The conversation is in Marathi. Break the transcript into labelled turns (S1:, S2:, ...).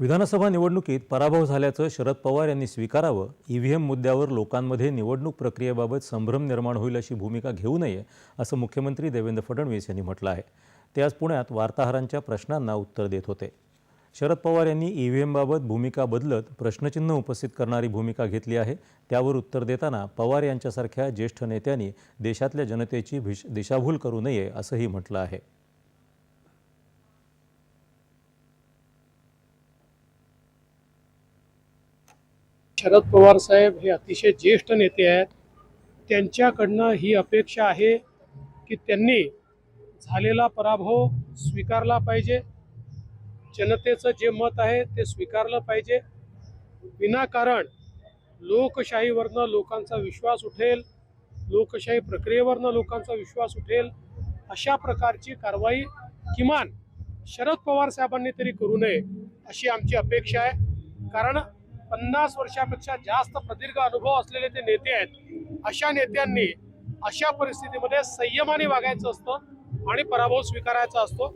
S1: विधानसभा निवडणुकीत पराभव झाल्याचं शरद पवार यांनी स्वीकारावं ईव्हीएम मुद्द्यावर लोकांमध्ये निवडणूक प्रक्रियेबाबत संभ्रम निर्माण होईल अशी भूमिका घेऊ नये असं मुख्यमंत्री देवेंद्र फडणवीस यांनी म्हटलं आहे. ते आज पुण्यात वार्ताहरांच्या प्रश्नांना उत्तर देत होते. शरद पवार यांनी ईव्हीएमबाबत भूमिका बदलत प्रश्नचिन्ह उपस्थित करणारी भूमिका घेतली आहे त्यावर उत्तर देताना पवार यांच्यासारख्या ज्येष्ठ नेत्यांनी देशातल्या जनतेची भिश दिशाभूल करू नये असंही म्हटलं आहे.
S2: शरद पवार साहेब हे अतिशय ज्येष्ठ नेते आहेत. त्यांच्याकडनं ही अपेक्षा आहे की त्यांनी झालेला पराभव स्वीकारला पाहिजे. जनतेचं जे मत आहे ते स्वीकारलं पाहिजे. विनाकारण लोकशाहीवरनं लोकांचा विश्वास उठेल लोकशाही प्रक्रियेवरनं लोकांचा विश्वास उठेल अशा प्रकारची कारवाई किमान शरद पवार साहेबांनी तरी करू नये अशी आमची अपेक्षा आहे. कारण पन्नास वर्षापेक्षा जास्त प्रदीर्घ अनुभव असलेले ते नेते आहेत अशा नेत्यांनी अशा परिस्थितीमध्ये संयमाने वागायचं असतं आणि पराभव स्वीकारायचा असतो.